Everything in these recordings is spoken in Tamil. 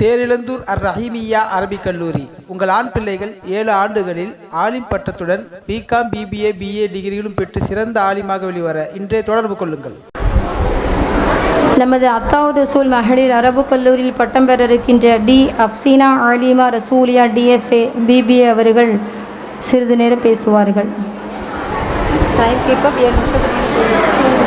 தேரிழந்தூர் அர் ரஹீமியா அரபிக் கல்லூரி. உங்கள் ஆண் பிள்ளைகள் ஏழு ஆண்டுகளில் ஆலிம் பட்டத்துடன் பிகாம் பிபிஏ பிஏ டிகிரிகளும் பெற்று சிறந்த ஆலிமாக வெளிவர இன்றே தொடர்பு கொள்ளுங்கள். நமது அத்தாவு ரசூல் மகளிர் அரபு கல்லூரியில் பட்டம் பெற இருக்கின்ற டி. அஃப்சீனா ஆலிமா ரசூலியா டிஎஃப்ஏ பிபிஏ அவர்கள் சிறிது நேரம் பேசுவார்கள். டைம் கீப்பப் ஏழு நிமிஷத்துக்கு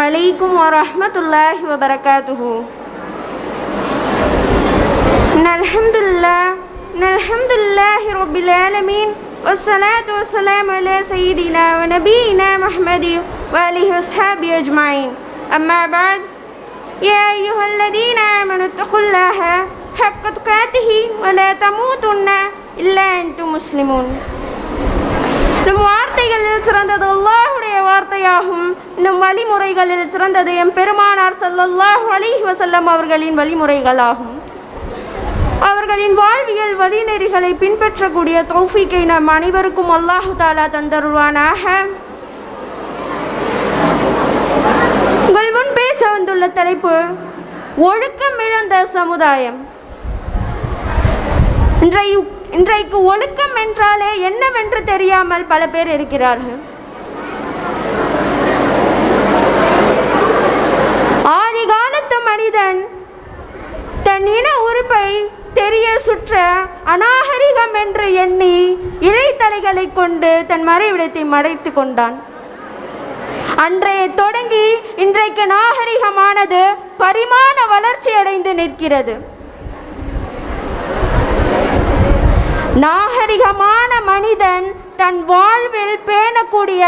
السلام عليكم ورحمة الله وبركاته إن الحمد لله إن الحمد لله رب العالمين والصلاة والسلام على سيدنا ونبينا محمد وآله وأصحابه أجمعين أما بعد يا أيها الذين آمنوا اتقوا الله حق تقاته ولا تموتن إلا أنتم مسلمون நம் வார்த்தைகளில் சிறந்தது அல்லாஹுடைய வார்த்தையாகும். இன்னும் வழிமுறைகளில் சிறந்தது எம் பெருமானார் ஸல்லல்லாஹு அலிஹி வசல்லம் அவர்களின் வழிமுறைகளாகும். அவர்களின் வாழ்வியல் வழிநெறிகளை பின்பற்றக்கூடிய தௌஃபிக்கை நம் அனைவருக்கும் அல்லாஹு தாலா தந்தருவானாக உங்கள் முன் பேச வந்துள்ள தலைப்பு ஒழுக்கம் இழந்த சமுதாயம். இன்றைய இன்றைக்கு ஒழுக்கம் என்றாலே என்னவென்று தெரியாமல் பல பேர் இருக்கிறார்கள். தன் இன உறுப்பை தெரிய சுற்ற அநாகரிகம் என்று எண்ணி இலைத்தலைகளை கொண்டு தன் மறைவிடத்தை மறைத்து கொண்டான். அன்றைய தொடங்கி இன்றைக்கு நாகரிகமானது பரிமாண வளர்ச்சி அடைந்து நிற்கிறது. நாகரிகமான மனிதன் தன் வாழ்வில் பேணக்கூடிய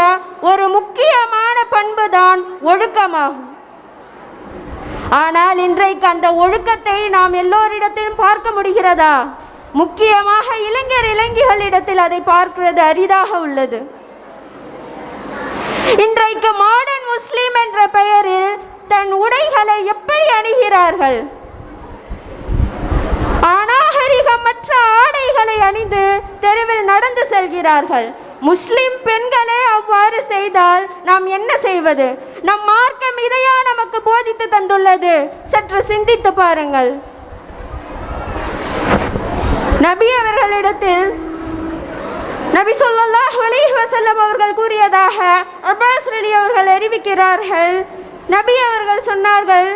ஒரு முக்கியமான பண்புதான் ஒழுக்கமாகும். ஆனால் இன்றைக்கு அந்த ஒழுக்கத்தை நாம் எல்லோரிடத்திலும் பார்க்க முடிகிறதா? முக்கியமாக இளைஞர் இளைஞர்களிடத்தில் அதை பார்க்கிறது அரிதாக உள்ளது. இன்றைக்கு மாடர்ன் முஸ்லீம் என்ற பெயரில் தன் உடைகளை எப்படி அணிகிறார்கள்? அநாகரிகமற்ற ஆடைகளை அணிந்து தெருவில் நடந்து செல்கிறார்கள். முஸ்லிம் பெண்களே அவ்வாறு செய்தால் நாம் என்ன செய்வது? நம் மார்க்கம் இதையா நமக்கு போதித்து தந்துள்ளது? சற்று சிந்தித்து பாருங்கள். நபி அவர்களிடத்தில் நபி சொல்லாஹ் அலைஹி அவர்கள் கூறியதாக அப்பாஸ் அலி அவர்கள் அறிவிக்கிறார்கள். நபி அவர்கள் சொன்னார்கள்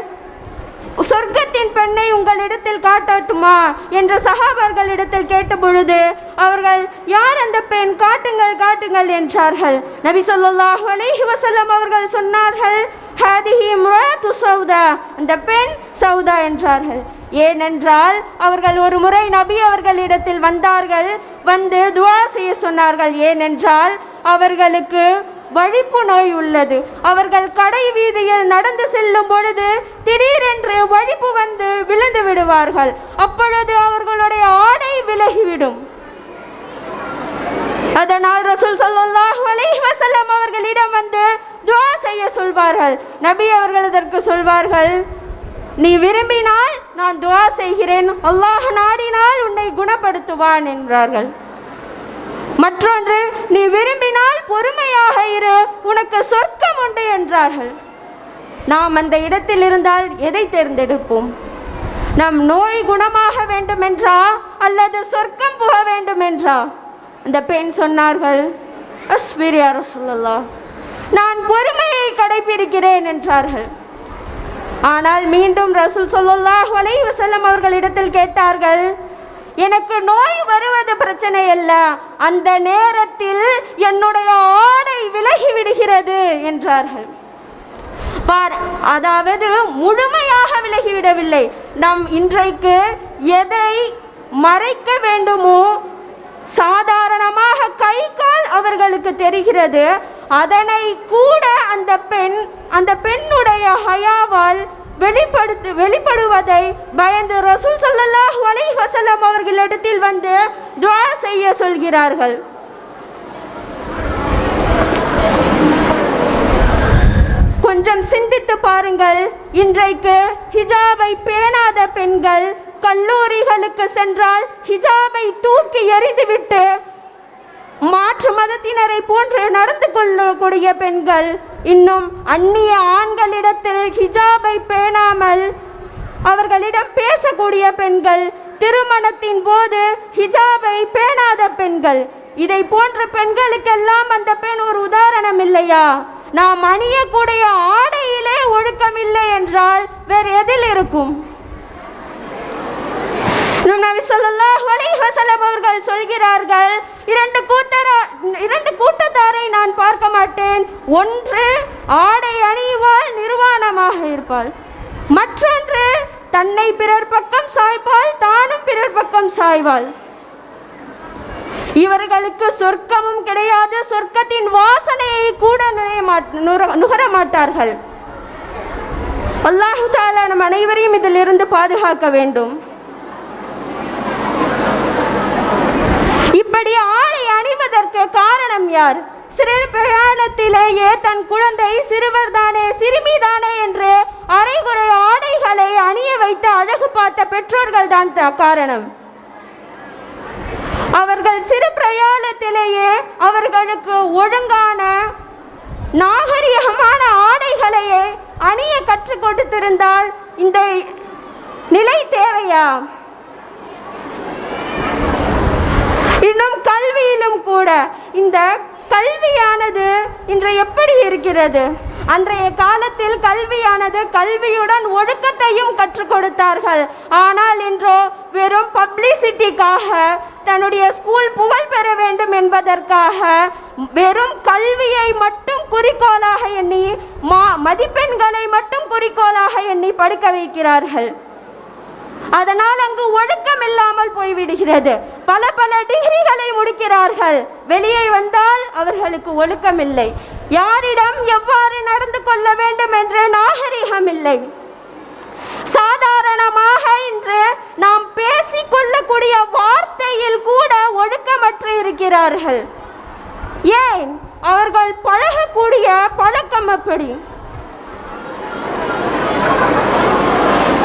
சொர்க்கத்தின் பெண்ணை உங்களிடத்தில் காட்டட்டுமா? என்று சகாபார்களிடத்தில் கேட்டபொழுது அவர்கள் யார் அந்த பெண்? காட்டுங்கள் காட்டுங்கள் என்றார்கள். நபி சொல்லாஹ் அலைஹி வசல்லம் அவர்கள் சொன்னார்கள் ஹாதிஹி இம்ராத்து சௌதா. அந்த பெண் சௌதா என்றார்கள். ஏனென்றால் அவர்கள் ஒரு முறை நபி அவர்களிடத்தில் வந்தார்கள் வந்து துவா செய்ய சொன்னார்கள். ஏனென்றால் அவர்களுக்கு வழிப்பு நோய் உள்ளது. அவர்கள் கடை வீதியில் நடந்து செல்லும் பொழுது திடீரென்று வழிப்பு வந்து விழுந்து விடுவார்கள். அப்பொழுது அவர்களுடைய ஆடை விலகிவிடும். அதனால் ரசூல் சொல்லாஹ் அலைஹி அவர்களிடம் வந்து துவா செய்ய சொல்வார்கள். நபி அவர்கள் அதற்கு சொல்வார்கள் நீ விரும்பினால் நான் துவா செய்கிறேன். அல்லாஹ் நாடினால் உன்னை குணப்படுத்துவான் என்றார்கள். மற்றொன்று நீ விரும்பினால் பொறுமையாக இரு உனக்கு சொர்க்கம் உண்டு என்றார்கள். நாம் அந்த இடத்தில் இருந்தால் எதை தேர்ந்தெடுப்போம்? நம் நோய் குணமாக வேண்டுமென்றா அல்லது சொர்க்கம் போக வேண்டுமென்றா? அந்த பெண் சொன்னார்கள் அஸ்வீர் சொல்லலாம் நான் பொறுமையை கடைபிடிக்கிறேன் என்றார்கள். ஆனால் மீண்டும் ரசூல் ஸல்லல்லாஹு அலைஹி வஸல்லம் அவர்களிடத்தில் கேட்டார்கள் எனக்கு நோய் வருவது பிரச்சனை அல்ல. அந்த நேரத்தில் என்னுடைய ஆடை விலகி விடுகிறது என்றார்கள். பார் அதாவது முழுமையாக விலகிவிடவில்லை நாம் இன்றைக்கு எதை மறைக்க வேண்டுமோ சாதாரணமாக கை கால் அவர்களுக்கு தெரிகிறது. அதனை கூட அந்த பெண் அந்த பெண்ணுடைய ஹயாவால் வெளிப்படுத்து வெளிப்படுவதை பயந்து ரசூல் ஸல்லல்லாஹு அலைஹி உங்களிடத்தில் வந்து துவா செய்ய சொல்கிறார்கள். கொஞ்சம் சிந்தித்து பாருங்கள். இன்றைக்கு ஹிஜாபை பேணாத பெண்கள் கல்லூரிகளுக்கு சென்றால் ஹிஜாபை தூக்கி எறிந்துவிட்டு மாற்று மதத்தினரை போன்று நடந்து கொள்ளக்கூடிய பெண்கள் இன்னும் அந்நிய ஆண்களிடத்தில் ஹிஜாபை பேணாமல் அவர்களிடம் பேசக்கூடிய பெண்கள் திருமணத்தின் போது ஹிஜாபை பேணாத பெண்கள். இதை போன்ற பெண்களுக்கெல்லாம் அந்த பெண் ஒரு உதாரணம் இல்லையா? நாம் அணியக்கூடிய ஆடையிலே ஒழுக்கம் இல்லை என்றால் வேறு எதில் இருக்கும்? நபி ஸல்லல்லாஹு அவர்கள் சொல்கிறார்கள் இரண்டு கூட்டர இரண்டு கூட்டத்தாரை நான் பார்க்க மாட்டேன். ஒன்று ஆடை அணிவால் நிர்வாணமாக இருப்பாள். மற்றொன்று தன்னை பிறர் பக்கம் சாய்ப்பாள் தானும் பிறர் பக்கம் சாய்வாள். இவர்களுக்கு சொர்க்கமும் கிடையாது சொர்க்கத்தின் வாசனையை கூட நுழைய மாட்- நுர- நுகர மாட்டார்கள். அல்லாஹு தாலா நம் அனைவரையும் இதிலிருந்து பாதுகாக்க வேண்டும். இப்படி ஆடை அணிவதற்கு காரணம் யார்? சிறு பிரயாணத்திலேயே தன் குழந்தை சிறுவர்தானே சிறுமிதானே என்று அரைகுறை ஆடைகளை அணிய வைத்து அழகு பார்த்த பெற்றோர்கள் தான் காரணம். அவர்கள் சிறு பிரயாணத்திலேயே அவர்களுக்கு ஒழுங்கான நாகரிகமான ஆடைகளையே அணிய கற்றுக் கொடுத்திருந்தால் இந்த நிலை தேவையா? இன்னும் கல்வியிலும் கூட இந்த கல்வியானது இன்று எப்படி இருக்கிறது? அன்றைய காலத்தில் கல்வியானது கல்வியுடன் ஒழுக்கத்தையும் கற்றுக் கொடுத்தார்கள். ஆனால் இன்றோ வெறும் பப்ளிசிட்டிக்காக தன்னுடைய ஸ்கூல் புகழ் பெற வேண்டும் என்பதற்காக வெறும் கல்வியை மட்டும் குறிக்கோளாக எண்ணி மா மதிப்பெண்களை மட்டும் குறிக்கோளாக எண்ணி படுக்க வைக்கிறார்கள். அதனால் அங்கு ஒழுக்கம் இல்லாமல் போய்விடுகிறது. பல பல டிகிரிகளை முடிக்கிறார்கள் வெளியே வந்தால் அவர்களுக்கு ஒழுக்கம் இல்லை யாரிடம் எவ்வாறு நடந்து கொள்ள வேண்டும் என்ற நாகரிகம் இல்லை சாதாரணமாக இன்று நாம் பேசிக் கொள்ளக்கூடிய வார்த்தையில் கூட ஒழுக்கமற்று இருக்கிறார்கள். ஏன்? அவர்கள் பழகக்கூடிய பழக்கம் அப்படி.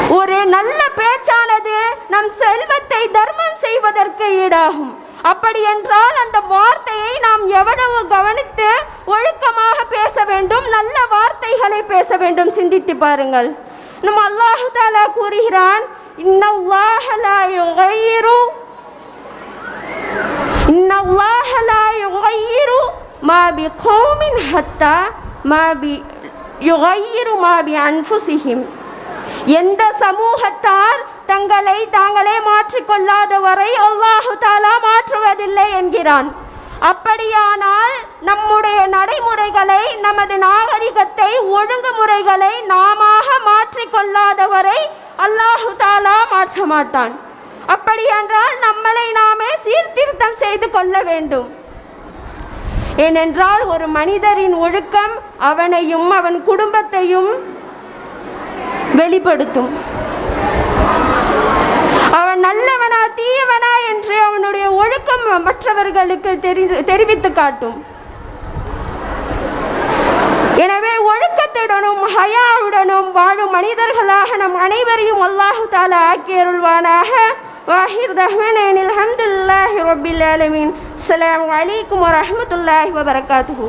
ஒரு நல்ல பேச்சானது நம் செல்வத்தை தர்மம் செய்வதற்கு ஈடாகும். அப்படி என்றால் அந்த வார்த்தையை நாம் எவ்வளவு கவனித்து ஒழுக்கமாக பேச வேண்டும் நல்ல வார்த்தைகளை பேச வேண்டும் சிந்தித்து பாருங்கள். நம் அல்லாஹு தாலா கூறுகிறான் ஹத்தா எந்த சமூகத்தார் தங்களை தாங்களே மாற்றிக்கொள்ளாத வரை அல்லாஹு தாலா மாற்றுவதில்லை என்கிறான். அப்படியானால் நம்முடைய நடைமுறைகளை நமது நாகரிகத்தை ஒழுங்குமுறைகளை நாமாக மாற்றிக்கொள்ளாத வரை அல்லாஹு தாலா மாற்ற மாட்டான் அப்படியென்றால் நம்மளை நாமே சீர்திருத்தம் செய்து கொள்ள வேண்டும். ஏனென்றால் ஒரு மனிதரின் ஒழுக்கம் அவனையும் அவன் குடும்பத்தையும் வெளிப்படுத்தும். அவன் நல்லவனா தீயவனா என்று அவனுடைய ஒழுக்கம் மற்றவர்களுக்கு தெரி தெரிவித்து காட்டும். எனவே ஒழுக்கத்துடனும் ஹயாவுடனும் வாழும் மனிதர்களாக நம் அனைவரையும் அல்லாஹு தாலா ஆக்கியருள்வானாக வாஹிர் தஹ்மன் அல்ஹம்துலில்லாஹி ரபில் அலமின் அஸ்லாம் வலைக்கம் வரமத்துல்லாஹி வபரகாத்து